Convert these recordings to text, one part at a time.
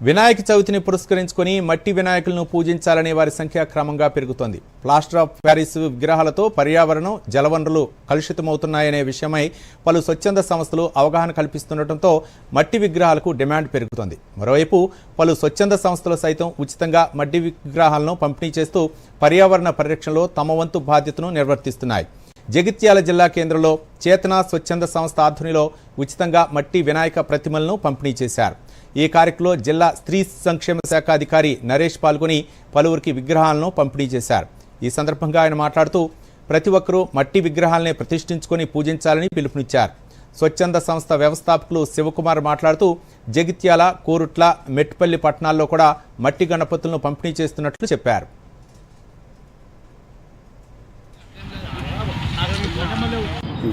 వినాయక చవితిని పురస్కరించుకొని మట్టి వినాయకులను పూజించాలనే వారి సంఖ్య క్రమంగా పెరుగుతోంది. ప్లాస్టర్ ఆఫ్ ప్యారిస్ విగ్రహాలతో పర్యావరణం జలవనరులు కలుషితమవుతున్నాయనే విషయమై పలు స్వచ్ఛంద సంస్థలు అవగాహన కల్పిస్తుండటంతో మట్టి విగ్రహాలకు డిమాండ్ పెరుగుతోంది. మరోవైపు పలు స్వచ్ఛంద సంస్థలు సైతం ఉచితంగా మట్టి విగ్రహాలను పంపిణీ చేస్తూ పర్యావరణ పరిరక్షణలో తమ వంతు బాధ్యతను నిర్వర్తిస్తున్నాయి. జగిత్యాల జిల్లా కేంద్రంలో చేతన స్వచ్ఛంద సంస్థ ఆధ్వర్యంలో ఉచితంగా మట్టి వినాయక ప్రతిమలను పంపిణీ చేశారు. ఈ కార్యక్రమంలో జిల్లా స్త్రీ సంక్షేమ శాఖ అధికారి నరేష్ పాల్గొని పలువురికి విగ్రహాలను పంపిణీ చేశారు. ఈ సందర్భంగా ఆయన మాట్లాడుతూ ప్రతి ఒక్కరూ మట్టి విగ్రహాలనే ప్రతిష్ఠించుకొని పూజించాలని పిలుపునిచ్చారు. స్వచ్ఛంద సంస్థ వ్యవస్థాపకులు శివకుమార్ మాట్లాడుతూ జగిత్యాల కోరుట్ల మెట్పల్లి పట్టణాల్లో కూడా మట్టి గణపతులను పంపిణీ చేస్తున్నట్లు చెప్పారు.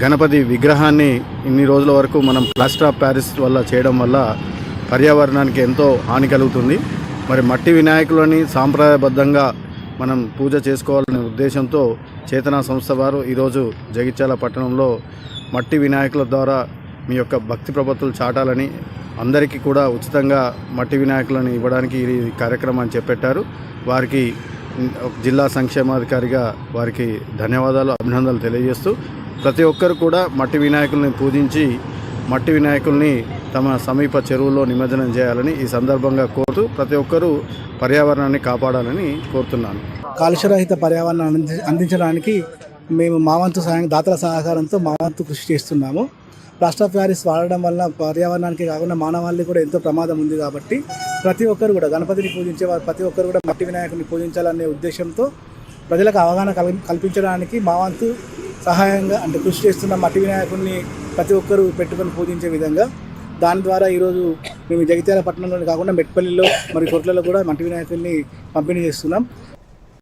గణపతి విగ్రహాన్ని ఇన్ని రోజుల వరకు మనం ప్లాస్టర్ ఆఫ్ ప్యారిస్ వల్ల చేయడం వల్ల పర్యావరణానికి ఎంతో హాని కలుగుతుంది. మరి మట్టి వినాయకులని సాంప్రదాయబద్ధంగా మనం పూజ చేసుకోవాలనే ఉద్దేశంతో చేతనా సంస్థ వారు ఈరోజు జగిత్యాల పట్టణంలో మట్టి వినాయకుల ద్వారా మీ యొక్క భక్తి ప్రపత్తులు చాటాలని అందరికీ కూడా ఉచితంగా మట్టి వినాయకులను ఇవ్వడానికి ఈ కార్యక్రమాన్ని చేపట్టారు. వారికి జిల్లా సంక్షేమాధికారిగా వారికి ధన్యవాదాలు అభినందనలు తెలియజేస్తూ ప్రతి ఒక్కరు కూడా మట్టి వినాయకుల్ని పూజించి మట్టి వినాయకుల్ని తమ సమీప చెరువుల్లో నిమజ్జనం చేయాలని ఈ సందర్భంగా కోరుతూ ప్రతి ఒక్కరూ పర్యావరణాన్ని కాపాడాలని కోరుతున్నాను. కాలుష్యరహిత పర్యావరణాన్ని అందించడానికి మేము మావంతు సహాయం దాతల సహకారంతో మావంతు కృషి చేస్తున్నాము. ప్లాస్టర్ ఆఫ్ ప్యారిస్ వాడడం వల్ల పర్యావరణానికి కాకుండా మానవాళికి కూడా ఎంతో ప్రమాదం ఉంది కాబట్టి ప్రతి ఒక్కరు కూడా గణపతిని పూజించే వారు ప్రతి ఒక్కరు కూడా మట్టి వినాయకుని పూజించాలనే ఉద్దేశంతో ప్రజలకు అవగాహన కల్పించడానికి మావంతు సహాయంగా అంటే కృషి చేస్తున్న మట్టి వినాయకుడిని ప్రతి ఒక్కరూ పెట్టుకొని పూజించే విధంగా దాని ద్వారా ఈరోజు మేము జగిత్యాల పట్టణంలోనే కాకుండా మెట్పల్లిలో మరి కొట్లలో కూడా మట్టి వినాయకుడిని పంపిణీ చేస్తున్నాం.